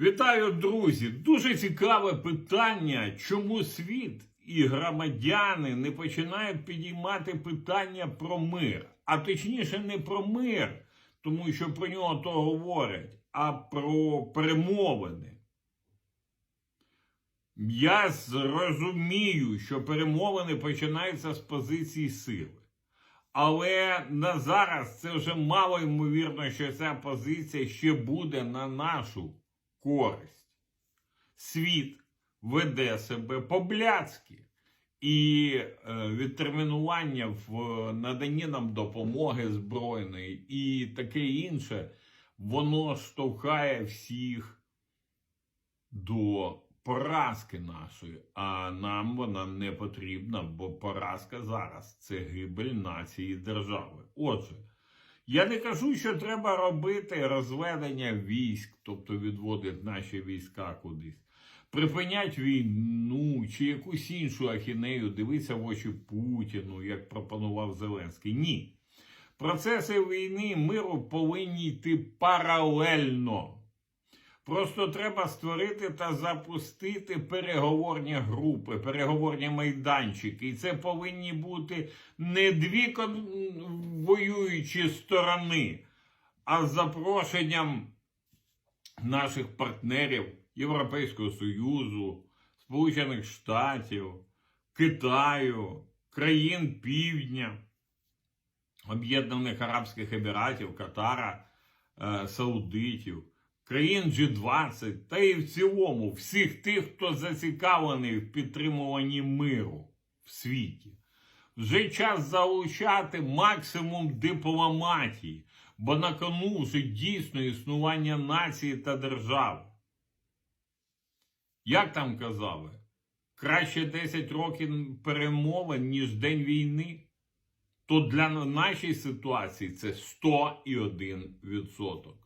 Вітаю, друзі! Дуже цікаве питання, чому світ і громадяни не починають підіймати питання про мир. А точніше, не про мир, тому що про нього то говорять, а про перемовини. Я зрозумію, що перемовини починаються з позиції сили. Але на зараз це вже мало ймовірно, що ця позиція ще буде на нашу користь. Світ веде себе по-блядськи. І е, відтермінування в наданні нам допомоги збройної і таке інше, воно штовхає всіх до поразки нашої. А нам вона не потрібна, бо поразка зараз це гибель нації і держави. Отже. Я не кажу, що треба робити розведення військ, тобто відводити наші війська кудись, припинять війну чи якусь іншу ахінею, дивитися в очі Путіну, як пропонував Зеленський. Ні. Процеси війни миру повинні йти паралельно. Просто треба створити та запустити переговорні групи, переговорні майданчики. І це повинні бути не дві воюючі сторони, а з запрошенням наших партнерів Європейського Союзу, Сполучених Штатів, Китаю, країн Півдня, Об'єднаних Арабських Еміратів, Катара, е, Саудитів країн G20 та і в цілому всіх тих, хто зацікавлений в підтримуванні миру в світі. Вже час залучати максимум дипломатії, бо на кону вже дійсно існування нації та держави. Як там казали, краще 10 років перемовин, ніж день війни, то для нашої ситуації це 101%.